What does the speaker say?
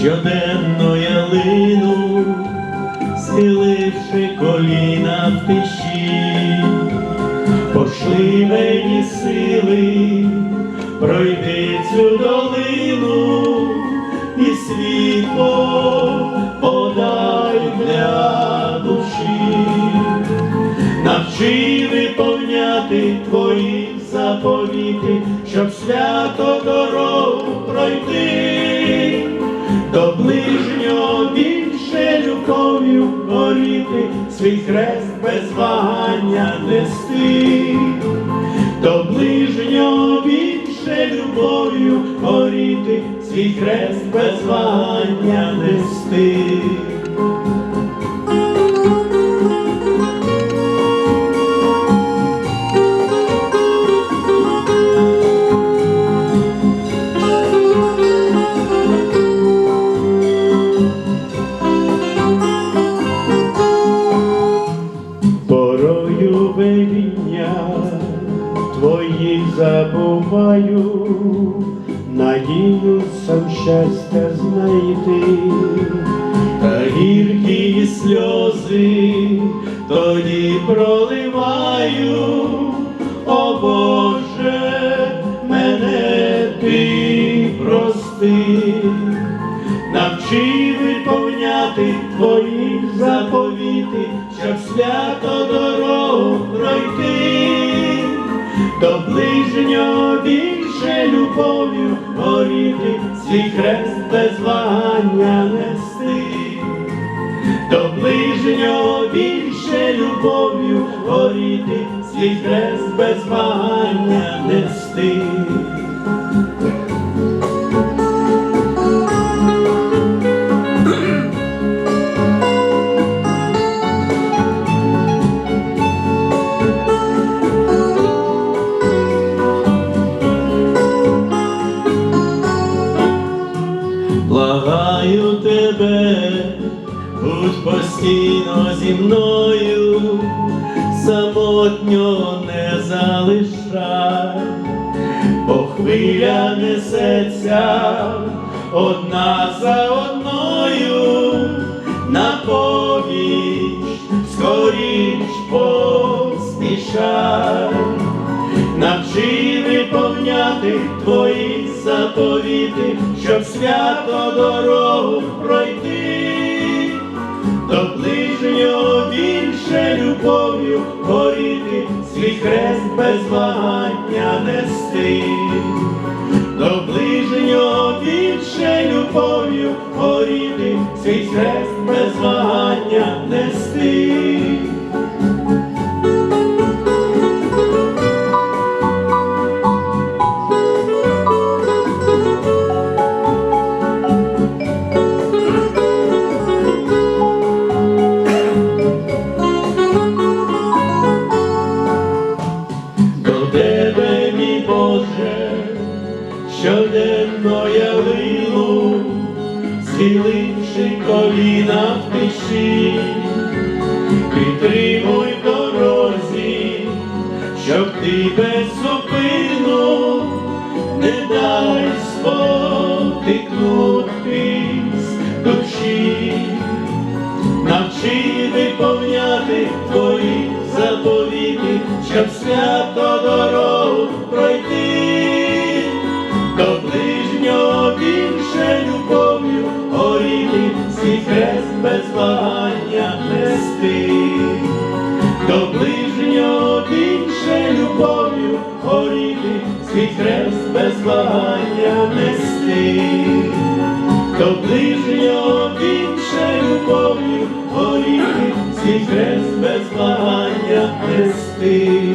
щоденно я лину, схиливши коліна в тиші, пошли мені сили, пройди цю долину і світло подай для душі. Навчи виповняти твої заповіти, щоб свято горіти, свій хрест без вагання нести, до ближнього більше любов'ю горіти, свій хрест без вагання Порою веління твої забуваю, надію сам щастя знайти, та гіркі сльози тоді проливаю, о Боже, мене ти прости. Навчи виповняти твої заповіти, щоб свято любов'ю горіти, свій хрест без вагання нести, до ближнього більше любов'ю горіти, свій хрест без вагання нести. Постійно зі мною, самотньо не залишай, бо хвиля несеться одна за одною, на поміч скоріш поспішай. Навчи виповняти твої заповіти, щоб свято дорогу горіти, свій хрест без вагання нести, до ближнього більше любов'ю горіти, свій хрест без вагання нести. Щоденно я лину, схиливши коліна в тиші, підтримуй дорозі, щоб ти без зупину не дай спотикнутись душі. Навчи виповняти твої заповіти, щоб свято без вагання нести, до ближнього більше любов'ю горіти, свій хрест без вагання нести до ближнього більше любов'ю горіти, свій хрест без вагання нести.